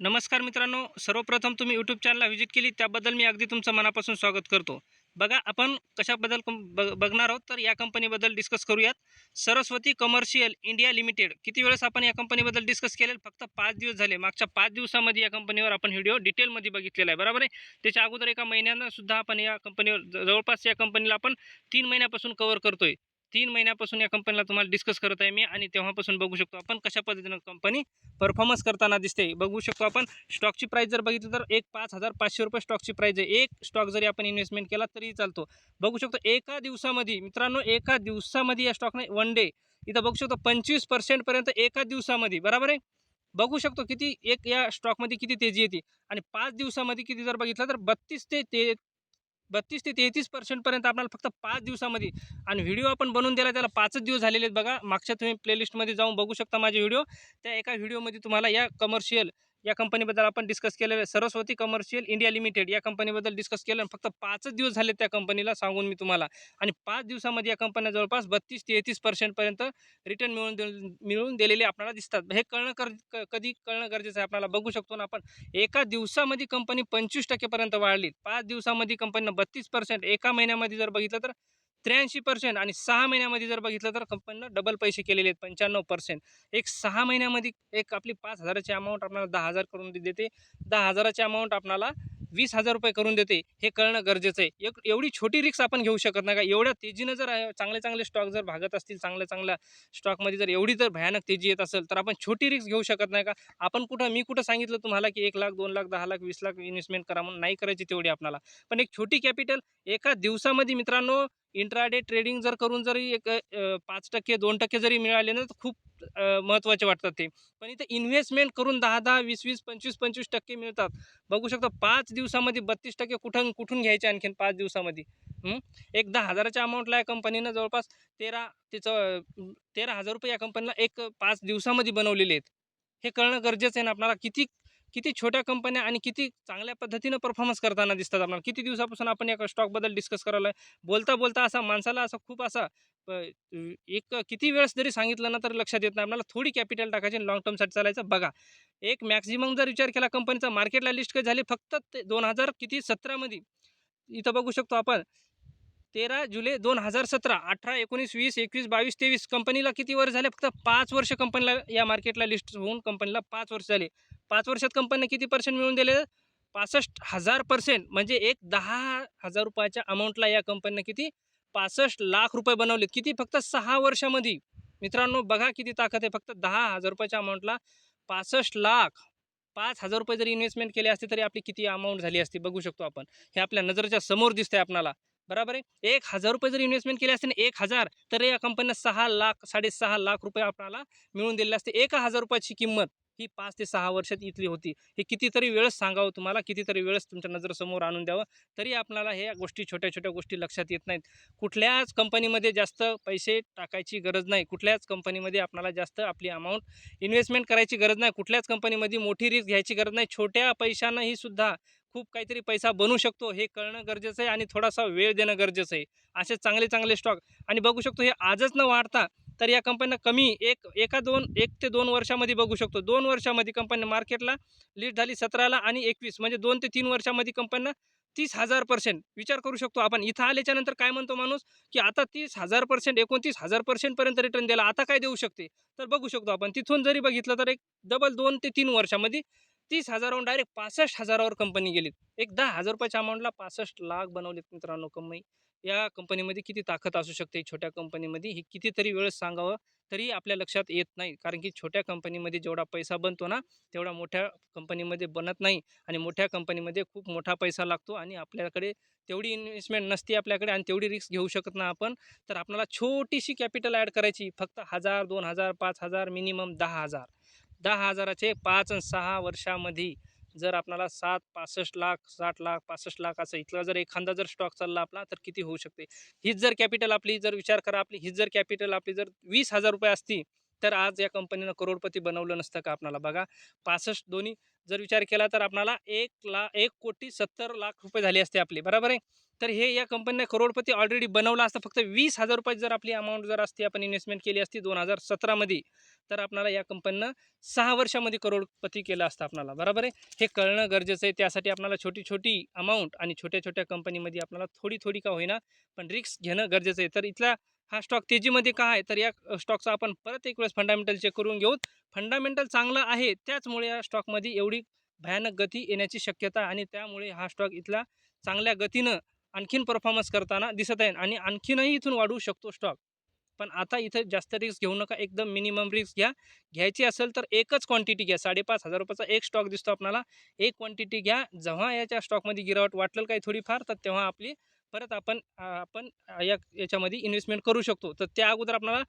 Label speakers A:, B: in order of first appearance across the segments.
A: नमस्कार मित्रांनो सर्वप्रथम तुम्ही यूट्यूब चॅनलला व्हिजिट केली त्याबद्दल मी अगदी तुमचं मनापासून स्वागत करतो. बघा आपण कशाबद्दल बघ बघणार आहोत तर या कंपनीबद्दल डिस्कस करूयात. सरस्वती कमर्शियल इंडिया लिमिटेड किती वेळेस आपण या कंपनीबद्दल डिस्कस केलेलं? फक्त पाच दिवस झाले. मागच्या पाच दिवसामध्ये या कंपनीवर आपण व्हिडिओ डिटेलमध्ये बघितलेला आहे बरोबर आहे? त्याच्या अगोदर एका महिन्यानं सुद्धा आपण या कंपनीवर जवळपास या कंपनीला आपण तीन महिन्यापासून कव्हर करतोय. तीन महिन्यापासून या कंपनीला तुम्हाला डिस्कस करत आहे मी आणि तेव्हापासून बघू शकतो आपण कशा पद्धतीनं कंपनी परफॉर्मन्स करताना दिसते. बघू शकतो आपण स्टॉकची प्राईस जर बघितली तर एक पाच हजार पाचशे रुपये स्टॉकची प्राईस आहे. एक स्टॉक जरी आपण इन्व्हेस्टमेंट केला तरी चालतो. बघू शकतो एका दिवसामध्ये मित्रांनो एका दिवसामध्ये या स्टॉकने वन डे इथं बघू शकतो पंचवीस पर्सेंटपर्यंत एका दिवसामध्ये बरोबर आहे? बघू शकतो किती एक या स्टॉकमध्ये किती तेजी येते. आणि पाच दिवसामध्ये किती जर बघितलं तर बत्तीस ते ते बत्तीस ते तेहतीस पर्सेंटपर्यंत आपल्याला फक्त पाच दिवसामध्ये. आणि व्हिडिओ आपण बनवून दिला त्याला पाचच दिवस झालेले आहेत बघा. मागच्या तुम्ही प्लेलिस्टमध्ये जाऊन बघू शकता माझे व्हिडिओ त्या एका व्हिडिओमध्ये तुम्हाला या कमर्शियल या कंपनीबद्दल आपण डिस्कस केलेलं आहे. सरस्वती कमर्शियल इंडिया लिमिटेड या कंपनीबद्दल डिस्कस केलं फक्त पाचच दिवस झाले त्या कंपनीला सांगून मी तुम्हाला. आणि पाच दिवसामध्ये या कंपन्या जवळपास बत्तीस तेहतीस पर्सेंटपर्यंत रिटर्न मिळून दे मिळून दिलेले आपल्याला दिसतात. हे कळणं कर कधी कळणं गरजेचं आहे आपल्याला बघू शकतो. ना आपण एका दिवसामध्ये कंपनी पंचवीस टक्केपर्यंत वाढली पाच दिवसामध्ये कंपनीनं बत्तीस पर्सेंट एका महिन्यामध्ये जर बघितलं तर त्र्याऐंशी पर्सेंट आणि सहा महिन्यामध्ये जर बघितलं तर कंपनीनं डबल पैसे केलेले आहेत पंच्याण्णव पर्सेंट एक सहा महिन्यामध्ये एक आपली पाच हजाराची अमाऊंट आपल्याला दहा हजार करून दे- देते. दहा हजाराची अमाऊंट आपल्याला वीस हजार रुपये करून देते. हे कळणं गरजेचं आहे. एक एवढी छोटी रिक्स आपण घेऊ शकत नाही. का एवढ्या तेजीनं जर चांगले चांगले स्टॉक जर भागत असतील चांगल्या चांगल्या स्टॉकमध्ये जर एवढी जर भयानक तेजी येत असेल तर आपण छोटी रिक्स घेऊ शकत नाही का? आपण कुठं मी कुठं सांगितलं तुम्हाला की एक लाख दोन लाख दहा लाख वीस लाख इन्व्हेस्टमेंट करा म्हणून नाही करायची तेवढी आपल्याला. पण एक छोटी कॅपिटल एका दिवसामध्ये मित्रांनो इंट्राडे ट्रेडिंग जर करून जरी एक पाच टक्के दोन टक्के जरी मिळाले ना तर खूप महत्त्वाचे वाटतात ते. पण इथे इन्व्हेस्टमेंट करून दहा दहा वीस वीस पंचवीस पंचवीस टक्के मिळतात. बघू शकता पाच दिवसामध्ये बत्तीस टक्के कुठून कुठून घ्यायचे आणखीन पाच दिवसामध्ये? एक दहा हजाराच्या अमाऊंटला या कंपनीनं जवळपास तेरा तिचं तेरा हजार रुपये या कंपनीला एक पाच दिवसामध्ये बनवलेले आहेत. हे कळणं गरजेचं आहे ना आपल्याला किती किती छोट्या कंपन्या आणि किती चांगल्या पद्धतीनं परफॉर्मन्स करताना दिसतात आपल्याला. किती दिवसापासून आपण एका स्टॉकबद्दल डिस्कस करायला बोलता बोलता असा माणसाला असा खूप असा एक किती वेळेस जरी सांगितलं ना तर लक्षात येत नाही. आपल्याला थोडी कॅपिटल टाकायची लॉंग टर्मसाठी चालायचं. बघा एक मॅक्झिमम जर विचार केला कंपनीचा मार्केटला लिस्ट काही झाली फक्त ते दोन हजार किती सतरामध्ये इथं बघू शकतो आपण. तेरा जुलै दोन हजार सतरा अठरा एकोणीस वीस एकवीस बावीस तेवीस कंपनीला किती वर्ष झाले? फक्त पाच वर्ष कंपनीला या मार्केटला लिस्ट होऊन कंपनीला पाच वर्ष झाले. पाच वर्षात कंपनीने किती पर्सेंट मिळून दिले? पासष्ट हजार पर्सेंट म्हणजे एक दहा हजार रुपयाच्या अमाऊंटला या कंपनीने किती? पासष्ट लाख रुपये बनवले किती? फक्त सहा वर्षामध्ये. मित्रांनो बघा किती ताकद आहे. फक्त दहा हजार रुपयाच्या अमाऊंटला पासष्ट लाख पाच हजार रुपये जरी इन्व्हेस्टमेंट केले असते तरी आपली किती अमाऊंट झाली असती? बघू शकतो आपण. हे आपल्या नजरेच्या समोर दिसतंय आपणाला. बरोबर आहे? एक हजार रुपये जर इन्व्हेस्टमेंट केले असते ना एक हजार तर या कंपनीनं सहा लाख साडेसहा लाख रुपये आपल्याला मिळून दिले असते. एका हजार रुपयाची किंमत ही पाच ते सहा वर्षात इथली होती. हे कितीतरी वेळेस सांगावं तुम्हाला कितीतरी वेळेस तुमच्या नजरेसमोर आणून द्यावं तरी आपल्याला ह्या गोष्टी छोट्या छोट्या गोष्टी लक्षात येत नाहीत. कुठल्याच कंपनीमध्ये जास्त पैसे टाकायची गरज नाही. कुठल्याच कंपनीमध्ये आपल्याला जास्त आपली अमाऊंट इन्व्हेस्टमेंट करायची गरज नाही. कुठल्याच कंपनीमध्ये मोठी रिस्क घ्यायची गरज नाही. छोट्या पैशांनाही सुद्धा खूप काहीतरी पैसा बनू शकतो हे कळणं गरजेचं आहे आणि थोडासा वेळ देणं गरजेचं आहे. असे चांगले चांगले स्टॉक आणि बघू शकतो हे आजच न वाढता तर या कंपन्या कमी एक एका दोन एक ते दोन वर्षामध्ये बघू शकतो. दोन वर्षामध्ये कंपनी मार्केटला लीड झाली सतराला आणि एकवीस. म्हणजे दोन ते तीन वर्षामध्ये कंपन्या तीस हजार पर्सेंट विचार करू शकतो आपण. इथं आल्याच्यानंतर काय म्हणतो माणूस? की आता तीस हजार पर्सेंट एकोणतीस हजार पर्सेंटपर्यंत रिटर्न दिला. आता काय देऊ शकते? तर बघू शकतो आपण. तिथून जरी बघितलं तर एक डबल दोन ते तीन वर्षामध्ये तीस हजारावरून डायरेक्ट पासष्ट हजारावर कंपनी गेलीत. एक दहा हजार रुपयाच्या अमाऊंटला पासष्ट लाख बनवलेत मित्रांनो कमाई या कंपनीमध्ये किती ताकद असू शकते? छोट्या कंपनीमध्ये हे कितीतरी वेळेस सांगावं तरी आपल्या लक्षात येत नाही. कारण की छोट्या कंपनीमध्ये जेवढा पैसा बनतो ना तेवढा मोठ्या कंपनीमध्ये बनत नाही आणि मोठ्या कंपनीमध्ये खूप मोठा पैसा लागतो आणि आपल्याकडे तेवढी इन्व्हेस्टमेंट नसते आपल्याकडे आणि तेवढी रिस्क घेऊ शकत ना आपण. तर आपल्याला छोटीशी कॅपिटल ॲड करायची. फक्त हजार दोन हजार पाच हजार मिनिमम दहा हजार. दहा हजाराचे पाच आणि सहा वर्षामध्ये जर आपल्याला सात पासष्ट लाख साठ लाख पासष्ट लाख असं इथला जर एखादा जर स्टॉक चालला आपला तर किती होऊ शकते? हीच जर कॅपिटल आपली जर विचार करा आपली हीच जर कॅपिटल आपली जर वीस हजार रुपये असती तर आज या कंपनीनं करोडपती बनवलं नसतं का आपल्याला बघा पासष्ट दोन्ही जर विचार केला तर आपल्याला एक ला एक कोटी सत्तर लाख रुपये झाले असते आपले बरोबर आहे? तर हे या कंपनीने करोडपती ऑलरेडी बनवला असता. फक्त वीस हजार रुपये जर आपली अमाऊंट जर असती आपण इन्व्हेस्टमेंट केली असती दोन हजार सतरामध्ये तर आपणाला या कंपनीनं सहा वर्षामध्ये करोडपती केलं असतं आपणाला. बरोबर आहे? हे कळणं गरजेचं आहे. त्यासाठी आपल्याला छोटी छोटी अमाऊंट आणि छोट्या छोट्या कंपनीमध्ये आपल्याला थोडी थोडी का होईना पण रिस्क घेणं गरजेचं आहे. तर इथला हा स्टॉक तेजीमध्ये का आहे? तर या स्टॉकचा आपण परत एक वेळेस फंडामेंटल चेक करून घेऊ फंडामेंटल चांगलं आहे त्याचमुळे या स्टॉकमध्ये एवढी भयानक गती येण्याची शक्यता आणि त्यामुळे हा स्टॉक इथला चांगल्या गतीनं आणखीन परफॉर्मन्स करताना दिसत आहे आणि आणखीनही इथून वाढवू शकतो स्टॉक पण आता इथं जास्त रिस्क घेऊ नका एकदम मिनिमम रिस्क घ्या. घ्यायची असेल तर एकच क्वांटिटी घ्या. साडेपाच हजार रुपयाचा एक स्टॉक दिसतो आपल्याला. एक क्वांटिटी घ्या. जेव्हा याच्या स्टॉकमध्ये गिरावट वाटलं काही थोडीफार तर तेव्हा आपली परत आपण आपण या याच्यामध्ये इन्व्हेस्टमेंट करू शकतो. तर त्या अगोदर आपल्याला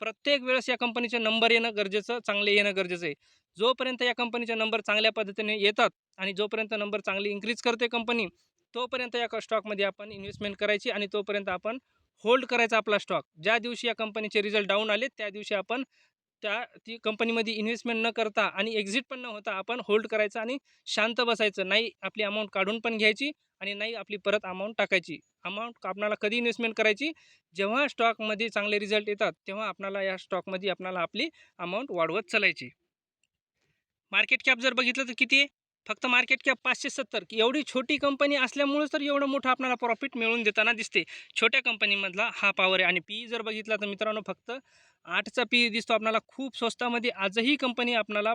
A: प्रत्येक वेळेस या कंपनीचे नंबर येणं गरजेचं चांगले येणं गरजेचं आहे. जोपर्यंत या कंपनीचे नंबर चांगल्या पद्धतीने येतात आणि जोपर्यंत नंबर चांगली इन्क्रीज करते कंपनी तोपर्यंत या स्टॉकमध्ये आपण इन्व्हेस्टमेंट करायची आणि तोपर्यंत आपण होल्ड करायचा आपला स्टॉक. ज्या दिवशी या कंपनीचे रिझल्ट डाऊन आले त्या दिवशी आपण त्या ती कंपनीमध्ये इन्व्हेस्टमेंट न करता आणि एक्झिट पण न होता आपण होल्ड करायचं आणि शांत बसायचं. नाही आपली अमाऊंट काढून पण घ्यायची आणि नाही आपली परत अमाऊंट टाकायची. अमाऊंट आपणाला कधी इन्व्हेस्टमेंट करायची? जेव्हा स्टॉकमध्ये चांगले रिझल्ट येतात तेव्हा आपणाला या स्टॉकमध्ये आपणाला आपली अमाऊंट वाढवत चालायची. मार्केट कॅप जर बघितलं तर किती आहे? फक्त मार्केट कॅप पाचशे सत्तर. की एवढी छोटी कंपनी असल्यामुळेच तर एवढं मोठं आपल्याला प्रॉफिट मिळून देताना दिसते. छोट्या कंपनीमधला हा पॉवर आहे. आणि पी जर बघितला तर मित्रांनो फक्त आठचा पी दिसतो आपल्याला. खूप स्वस्तामध्ये आजही कंपनी आपल्याला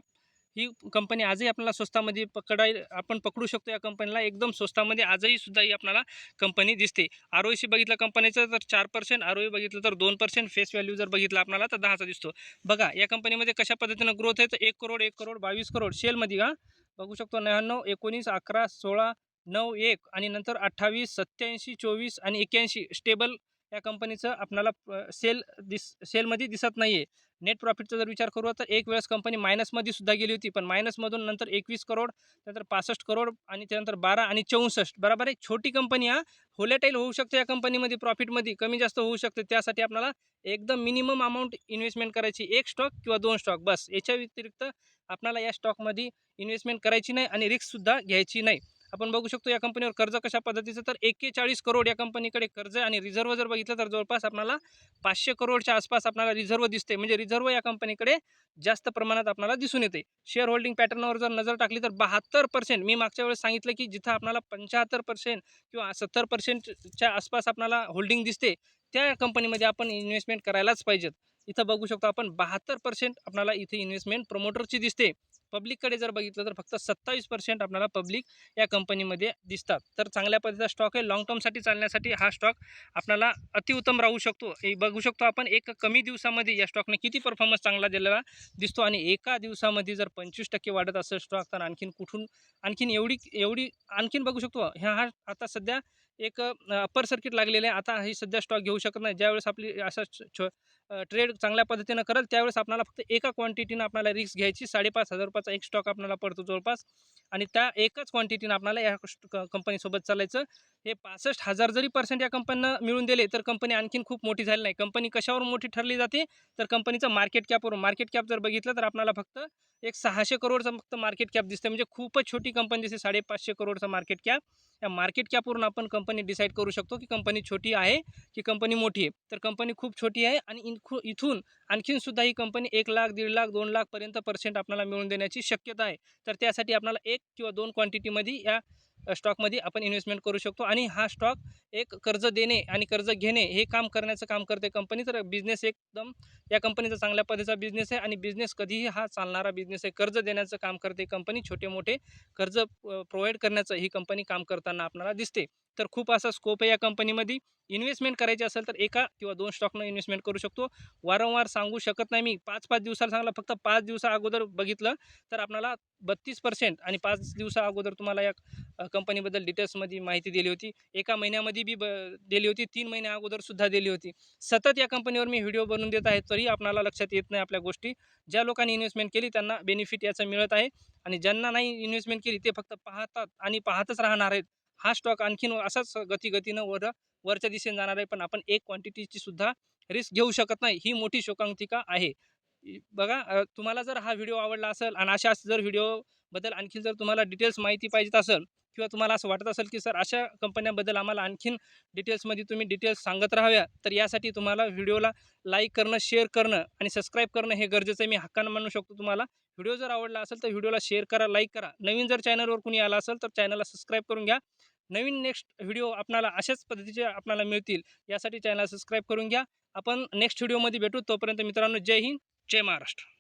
A: ही कंपनी आजही आपल्याला स्वस्तामध्ये पकडाय आपण पकडू शकतो या कंपनीला एकदम स्वस्तामध्ये आजही सुद्धा ही आपल्याला कंपनी दिसते. आर ओ सी बघितलं कंपनीचं तर चार पर्सेंट आर ओ बघितलं तर दोन पर्सेंट फेस व्हॅल्यू जर बघितलं आपल्याला तर दहाचा दिसतो. बघा या कंपनीमध्ये कशा पद्धतीनं ग्रोथ आहे? तर एक करोड एक करोड बावीस करोड शेलमध्ये का बघू शकतो नव्याण्णव एकोणीस अकरा सोळा नऊ एक आणि नंतर अठ्ठावीस सत्याऐंशी चोवीस आणि एक्क्याऐंशी स्टेबल या कंपनीचं आपल्याला सेल दिस सेलमध्ये दिसत नाही आहे नेट प्रॉफिटचा जर विचार करू तर एक वेळेस कंपनी मायनसमध्ये सुद्धा गेली होती पण मायनसमधून नंतर एकवीस करोड त्यानंतर पासष्ट करोड आणि त्यानंतर बारा आणि चौसष्ट. बरोबर आहे? छोटी कंपनी हा. होलेटाईल होऊ शकते या कंपनीमध्ये प्रॉफिटमध्ये. कमी जास्त होऊ शकते. त्यासाठी आपल्याला एकदम मिनिमम अमाऊंट इन्व्हेस्टमेंट करायची एक स्टॉक किंवा दोन स्टॉक. बस. याच्या व्यतिरिक्त आपल्याला या स्टॉकमध्ये इन्व्हेस्टमेंट करायची नाही आणि रिस्कसुद्धा घ्यायची नाही. आपण बघू शकतो या कंपनीवर कर्ज कशा पद्धतीचं तर एक्केचाळीस करोड या कंपनीकडे कर्ज आहे आणि रिझर्व जर बघितलं तर जवळपास आपल्याला पाचशे करोडच्या आसपास आपल्याला रिझर्व दिसते. म्हणजे रिझर्व या कंपनीकडे जास्त प्रमाणात आपल्याला दिसून येते. शेअर होल्डिंग पॅटर्नवर जर नजर टाकली तर बहात्तर पर्सेंट मी मागच्या वेळेस सांगितलं की जिथं आपल्याला पंच्याहत्तर पर्सेंट किंवा सत्तर पर्सेंटच्या आसपास आपल्याला होल्डिंग दिसते त्या कंपनीमध्ये आपण इन्व्हेस्टमेंट करायलाच पाहिजेत. इथं बघू शकतो आपण बहात्तर पर्सेंट आपल्याला इथे इन्व्हेस्टमेंट प्रमोटरची दिसते. पब्लिककडे जर बघितलं तर फक्त सत्तावीस पर्सेंट आपल्याला पब्लिक या कंपनीमध्ये दिसतात. तर चांगल्या पद्धतीचा स्टॉक आहे. लॉंग टर्मसाठी चालण्यासाठी हा स्टॉक आपल्याला अतिउत्तम राहू शकतो. हे बघू शकतो आपण एक कमी दिवसामध्ये या स्टॉकने किती परफॉर्मन्स चांगला दिलेला दिसतो आणि एका दिवसामध्ये जर पंचवीस टक्के वाढत असेल स्टॉक तर आणखीन कुठून आणखीन एवढी एवढी आणखीन बघू शकतो. ह्या हा आता सध्या एक अप्पर सर्किट लागलेलं आहे. आता ही सध्या स्टॉक घेऊ शकत नाही. ज्यावेळेस आपली असा छो ट्रेड चांगल्या पद्धतीनं करेल त्यावेळेस आपल्याला फक्त एका क्वांटिटीनं आपल्याला रिस्क घ्यायची साडेपाच हजार रुपयाचा एक स्टॉक आपल्याला पडतो जवळपास. आणि त्या एकाच क्वांटिटीनं आपल्याला या कंपनीसोबत चालायचं. हे पासष्ट हजार जरी पर्सेंट या कंपनीनं मिळून दिले तर कंपनी आणखीन खूप मोठी झाली नाही. कंपनी कशावर मोठी ठरली जाते? तर कंपनीचं मार्केट कॅपवरून मार्केट कॅप जर बघितलं तर आपल्याला फक्त एक सहाशे करोडचं फक्त मार्केट कॅप दिसतं म्हणजे खूपच छोटी कंपनी दिसते साडेपाचशे करोडचं मार्केट कॅप या मार्केट कॅपवरून आपण कंपनी डिसाईड करू शकतो की कंपनी छोटी आहे की कंपनी मोठी आहे. तर कंपनी खूप छोटी आहे आणि इथून आणखीन सुद्धा ही कंपनी एक लाख दीड लाख दोन लाखपर्यंत पर्सेंट आपल्याला मिळून देण्याची शक्यता आहे. तर त्यासाठी आपल्याला एक किंवा दोन क्वांटिटीमध्ये या स्टॉकमध्ये आपण इन्व्हेस्टमेंट करू शकतो आणि हा स्टॉक एक कर्ज देणे आणि कर्ज घेणे हे काम करण्याचं काम करते कंपनी. तर बिझनेस एकदम या कंपनीचा चांगल्या पद्धतीचा बिझनेस आहे आणि बिझनेस कधीही हा चालणारा बिझनेस आहे. कर्ज देण्याचं काम करते कंपनी. छोटे मोठे कर्ज प्रोव्हाइड करण्याचं ही कंपनी काम करताना आपल्याला दिसते. तर खूप असा स्कोप आहे या कंपनीमध्ये इन्व्हेस्टमेंट करायची असेल तर एका किंवा दोन स्टॉकनं इन्व्हेस्टमेंट करू शकतो. वारंवार सांगू शकत नाही मी. पाच पाच दिवसाला सांगला फक्त पाच दिवसा अगोदर बघितलं तर आपल्याला बत्तीस पर्सेंट आणि पाच दिवसा अगोदर तुम्हाला या कंपनीबद्दल डिटेल्समध्ये माहिती दिली होती. एका महिन्यामध्ये बी ब दिली होती. तीन महिन्या अगोदरसुद्धा दिली होती. सतत या कंपनीवर मी व्हिडिओ बनवून देत आहे तरी आपल्याला लक्षात येत नाही आपल्या गोष्टी. ज्या लोकांनी इन्व्हेस्टमेंट केली त्यांना बेनिफिट याचं मिळत आहे. आणि ज्यांना नाही इन्व्हेस्टमेंट केली ते फक्त पाहतात आणि पाहतच राहणार आहेत. हा स्टॉक आणखीन असाच गतीगतीनं वर वरच्या दिशेने जाणार आहे. पण आपण एक क्वांटिटीची सुद्धा रिस्क घेऊ शकत नाही. ही मोठी शोकांतिका आहे. बघा तुम्हाला जर हा व्हिडिओ आवडला असेल आणि अशाच जर व्हिडिओबद्दल आणखी जर तुम्हाला डिटेल्स माहिती पाहिजेत असेल किंवा तुम्हाला असं वाटत असेल की सर अशा कंपन्यांबद्दल आम्हाला आणखीन डिटेल्समध्ये तुम्ही डिटेल्स सांगत राहाव्या तर यासाठी तुम्हाला व्हिडिओला लाईक करणं शेअर करणं आणि सबस्क्राईब करणं हे गरजेचं आहे. मी हक्कानं म्हणू शकतो तुम्हाला. व्हिडिओ जर आवडला असेल तर व्हिडिओला शेअर करा लाईक करा. नवीन जर चॅनलवर कुणी आला असेल तर चॅनलला सबस्क्राईब करून घ्या. नवीन नेक्स्ट व्हिडिओ आपणाला अशाच पद्धतीचे आपल्याला मिळतील यासाठी चॅनल सबस्क्राईब करून घ्या. आपण नेक्स्ट व्हिडिओमध्ये भेटू. तोपर्यंत मित्रांनो जय हिंद जय महाराष्ट्र.